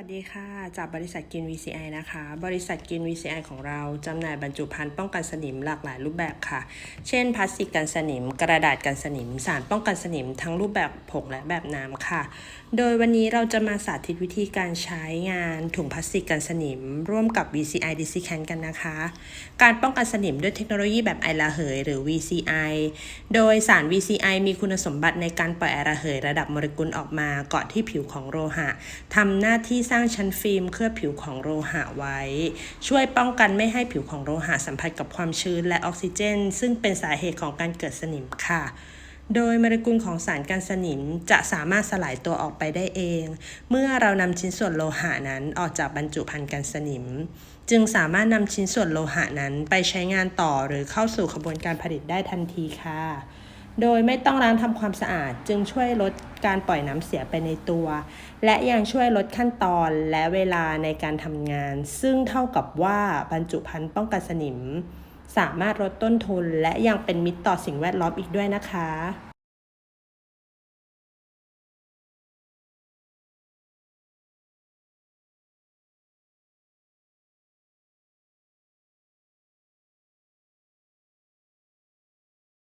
ัสดีค่ะ จากบริษัทกิน VCI นะคะ บริษัทกิน VCI ของเราจำหน่ายบรรจุภัณฑ์ป้องกันสนิมหลากหลายรูปแบบค่ะ เช่นพลาสติกกันสนิม กระดาษกันสนิม สารป้องกันสนิม ทั้งรูปแบบผงและแบบน้ำค่ะ โดยวันนี้เราจะมาสาธิตวิธีการใช้งานถุงพลาสติกกันสนิม ร่วมกับ VCI d e s c a n กันนะคะ การป้องกันสนิมด้วยเทคโนโลยีแบบไอระเหย หรือ VCI โดยสาร VCI มีคุณสมบัติในการปล่อยไอระเหย ระดับโมเลกุลออกมาเกาะที่ผิวของโลหะทำหน้าที่สร้างชั้นฟิล์มเคลือบผิวของโลหะไว้ ช่วยป้องกันไม่ให้ผิวของโลหะสัมผัสกับความชื้นและออกซิเจน ซึ่งเป็นสาเหตุของการเกิดสนิมค่ะโดยโมเลกุลของสารกันสนิมจะสามารถสลายตัวออกไปได้เอง เมื่อเรานำชิ้นส่วนโลหะนั้นออกจากบรรจุภัณฑ์กันสนิม จึงสามารถนำชิ้นส่วนโลหะนั้นไปใช้งานต่อหรือเข้าสู่กระบวนการผลิตได้ทันทีค่ะ โดยไม่ต้องล้างทำความสะอาดจึงช่วยลดการปล่อยน้ำเสียไปในตัว และยังช่วยลดขั้นตอนและเวลาในการทำงาน ซึ่งเท่ากับว่าบรรจุภัณฑ์ป้องกันสนิม สามารถลดต้นทุนและยังเป็นมิตรต่อสิ่งแวดล้อมอีกด้วยนะคะ